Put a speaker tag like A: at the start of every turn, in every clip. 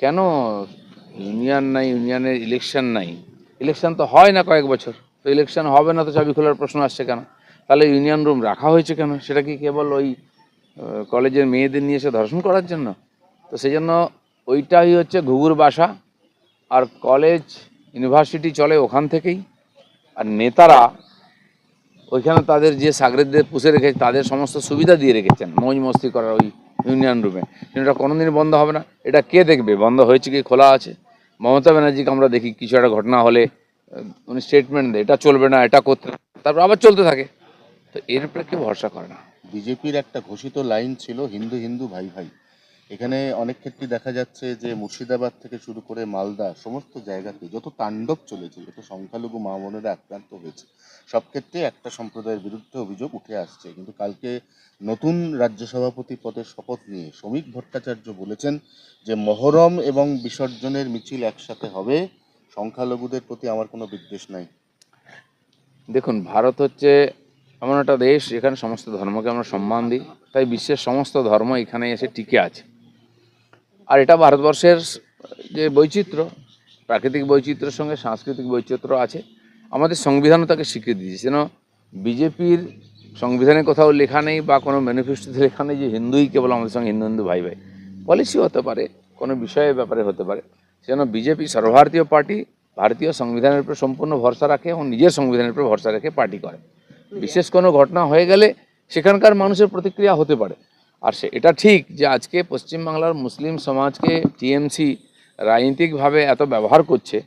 A: কেন ইউনিয়ন নাই, ইউনিয়নের ইলেকশন নাই? ইলেকশন তো হয় না কয়েক বছর। তো ইলেকশন হবে না তো চাবি খোলার প্রশ্ন আসছে কেন? তাহলে ইউনিয়ন রুম রাখা হয়েছে কেন? সেটা কি কেবল ওই কলেজের মেয়েদের নিয়ে এসে ধর্ষণ করার জন্য? তো সেই জন্য ওইটাই হচ্ছে ঘুঘুর বাসা। আর কলেজ ইউনিভার্সিটি চলে ওখান থেকেই। আর নেতারা ওইখানে তাদের যে সাগরেদদের পুষে রেখেছে, তাদের সমস্ত সুবিধা দিয়ে রেখেছেন। মৌজ মস্তি করার ওই ইউনিয়ন রুমে। এটা কোনোদিন বন্ধ হবে না। এটা কে দেখবে? বন্ধ হয়েছে কি? খোলা আছে। মমতা ব্যানার্জিকে আমরা দেখি, কিছু একটা ঘটনা হলে উনি স্টেটমেন্ট দেয়, এটা চলবে না, এটা করতে তারপর আবার চলতে থাকে। তো এর উপরে কেউ ভরসা করে না।
B: বিজেপির একটা ঘোষিত লাইন ছিল, হিন্দু হিন্দু, ভাই ভাই। এখানে অনেক ক্ষেত্রে দেখা যাচ্ছে যে মুর্শিদাবাদ থেকে শুরু করে মালদা, সমস্ত জায়গাতে যত তাণ্ডব চলেছে, যত সংখ্যালঘু মা বোনেরা আক্রান্ত হয়েছে, সব ক্ষেত্রে একটা সম্প্রদায়ের বিরুদ্ধে অভিযোগ উঠে আসছে। কিন্তু কালকে নতুন রাজ্য সভাপতি পদের শপথ নিয়ে শ্রমিক ভট্টাচার্য বলেছেন যে মহরম এবং বিসর্জনের মিছিল একসাথে হবে, সংখ্যালঘুদের প্রতি আমার কোনো বিদ্বেষ নাই।
A: দেখুন, ভারত হচ্ছে এমন একটা দেশ এখানে সমস্ত ধর্মকে আমরা সম্মান দিই, তাই বিশ্বের সমস্ত ধর্ম এখানে এসে টিকে আছে। আর এটা ভারতবর্ষের যে বৈচিত্র্য, প্রাকৃতিক বৈচিত্র্যের সঙ্গে সাংস্কৃতিক বৈচিত্র্য আছে, আমাদের সংবিধানও তাকে স্বীকৃতি দিয়েছে। যেন বিজেপির সংবিধানে কোথাও লেখা নেই বা কোনো ম্যানিফেস্টোতে লেখা নেই যে হিন্দুই কেবল আমাদের সঙ্গে হিন্দু হিন্দু ভাই ভাই। পলিসি হতে পারে, কোনো বিষয়ের ব্যাপারে হতে পারে। সেজন্য বিজেপি সর্বভারতীয় পার্টি ভারতীয় সংবিধানের উপর সম্পূর্ণ ভরসা রাখে এবং নিজের সংবিধানের উপর ভরসা রেখে পার্টি করে। বিশেষ কোনো ঘটনা হয়ে গেলে সেখানকার মানুষের প্রতিক্রিয়া হতে পারে। আর সে, এটা ঠিক যে আজকে পশ্চিমবাংলার মুসলিম সমাজকে টিএমসি রাজনৈতিকভাবে এত ব্যবহার করছে,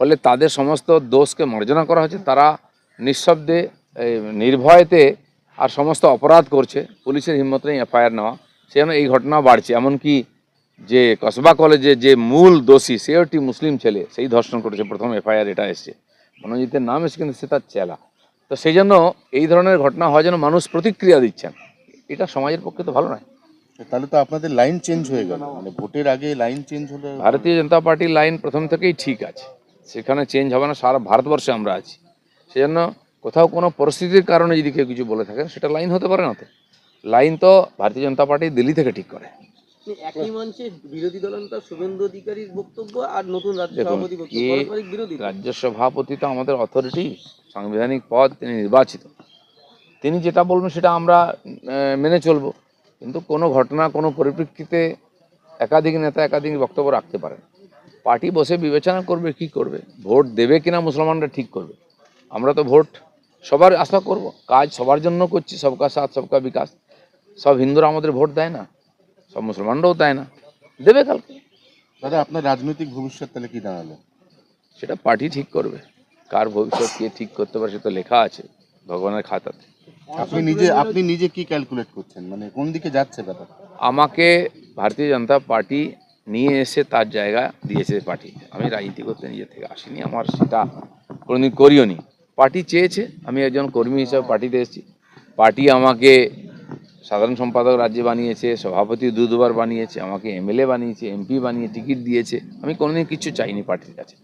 A: ফলে তাদের সমস্ত দোষকে মার্জনা করা হচ্ছে, তারা নিঃশব্দে নির্ভয়তে আর সমস্ত অপরাধ করছে, পুলিশের হিম্মত নেই এফআইআর নেওয়া, সেজন্য এই ঘটনা বাড়ছে। এমনকি যে কসবা কলেজে যে মূল দোষী সেও একটি মুসলিম ছেলে, সেই ধর্ষণ করেছে, প্রথম এফআইআর এটা এসছে। মনোজিতের নাম এসে কিন্তু সে তার চেলা। তো সেই জন্য এই ধরনের ঘটনা হয় যেন মানুষ প্রতিক্রিয়া দিচ্ছেন। এটা সমাজের পক্ষে তো ভালো নয়।
B: তাহলে তো আপনাদের লাইন চেঞ্জ হয়ে গেল। মানে ভোটের আগে লাইন চেঞ্জ হলে
A: ভারতীয় জনতা পার্টির লাইন প্রথম থেকেই ঠিক আছে। সেখানে চেঞ্জ হবে না সারা ভারতবর্ষে আমরা আছি। সেজন্য কোথাও কোনো পরিস্থিতির কারণে যদি কেউ কিছু বলে থাকেন সেটা লাইন হতে পারে না তো। লাইন তো ভারতীয় জনতা পার্টি দিল্লি থেকে ঠিক করে।
C: একই মঞ্চে বিরোধী দলনেতা শুভেন্দু অধিকারীর বক্তব্য আর নতুন রাজ্য সভাপতি
A: রাজ্য সভাপতি তো আমাদের অথরিটি সাংবিধানিক পদ তিনি নির্বাচিত। তিনি যেটা বলবেন সেটা আমরা মেনে চলবো। কিন্তু কোনো ঘটনা কোনো পরিপ্রেক্ষিতে একাধিক নেতা একাধিক বক্তব্য রাখতে পারেন। পার্টি বসে বিবেচনা করবে কি করবে? ভোট দেবে কিনা মুসলমানরা ঠিক করবে। আমরা তো ভোট সবার আশা করব কাজ সবার জন্য করছি সবকা সাথ সবকা বিকাশ। সব হিন্দুরা আমাদের ভোট দেয় না সব মুসলমানরাও দেয় না। দেবে কালকে।
B: দাদা আপনার রাজনৈতিক ভবিষ্যৎ তাহলে কি দাঁড়াল?
A: সেটা পার্টি ঠিক করবে। কার ভবিষ্যৎ কে ঠিক করতে পারে সেটা লেখা আছে ভগবানের খাতাতে।
B: আপনি নিজে আপনি নিজে কি ক্যালকুলেট করছেন? মানে কোন দিকে যাচ্ছে ব্যাপার?
A: আমাকে ভারতীয় জনতা পার্টি নিয়ে এসে তার জায়গা দিয়েছে পার্টি। আমি রাজনীতি করতে নিজে থেকে আসিনি আমার সেটা কোনোদিন করিও নি পার্টি চেয়েছে আমি একজন কর্মী হিসাবে পার্টিতে এসেছি। পার্টি আমাকে সাধারণ সম্পাদক রাজ্যে বানিয়েছে সভাপতি দু দুবার বানিয়েছে আমাকে এমএলএ বানিয়েছে এমপি বানিয়ে টিকিট দিয়েছে। আমি কোনোদিন কিছু চাইনি পার্টির কাছে।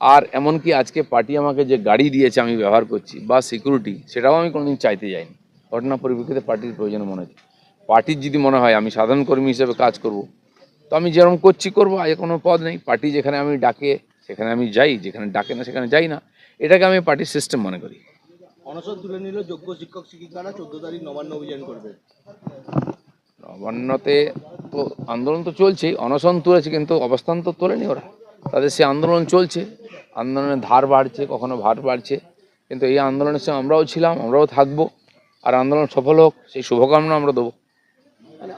A: আর এমনকি আজকে পার্টি আমাকে যে গাড়ি দিয়েছে আমি ব্যবহার করছি বা সিকিউরিটি সেটাও আমি কোনোদিন চাইতে যাইনি। ঘটনা পরিপ্রেক্ষিতে পার্টির প্রয়োজন মনে হচ্ছে। পার্টির যদি মনে হয় আমি সাধারণ কর্মী হিসেবে কাজ করব তো আমি যেরকম করছি করব আগে কোনো পদ নেই। পার্টি যেখানে আমি ডাকে সেখানে আমি যাই যেখানে ডাকে না সেখানে যাই না। এটাকে আমি পার্টির সিস্টেম মনে করি।
C: অনশন তুলে নিল যোগ্য শিক্ষক শিক্ষিকারা চোদ্দ তারিখ নবান্ন অভিযান করবে।
A: নবান্নতে তো আন্দোলন তো চলছেই অনশন তুলেছে কিন্তু অবস্থান তো তোলেনি ওরা। তাদের সে আন্দোলন চলছে। আন্দোলনের ধার বাড়ছে, কখনো ভার বাড়ছে। কিন্তু এই আন্দোলনের সঙ্গে আমরাও ছিলাম, আমরাও থাকব। আর আন্দোলন সফল হোক, সেই শুভকামনা আমরা দেবো।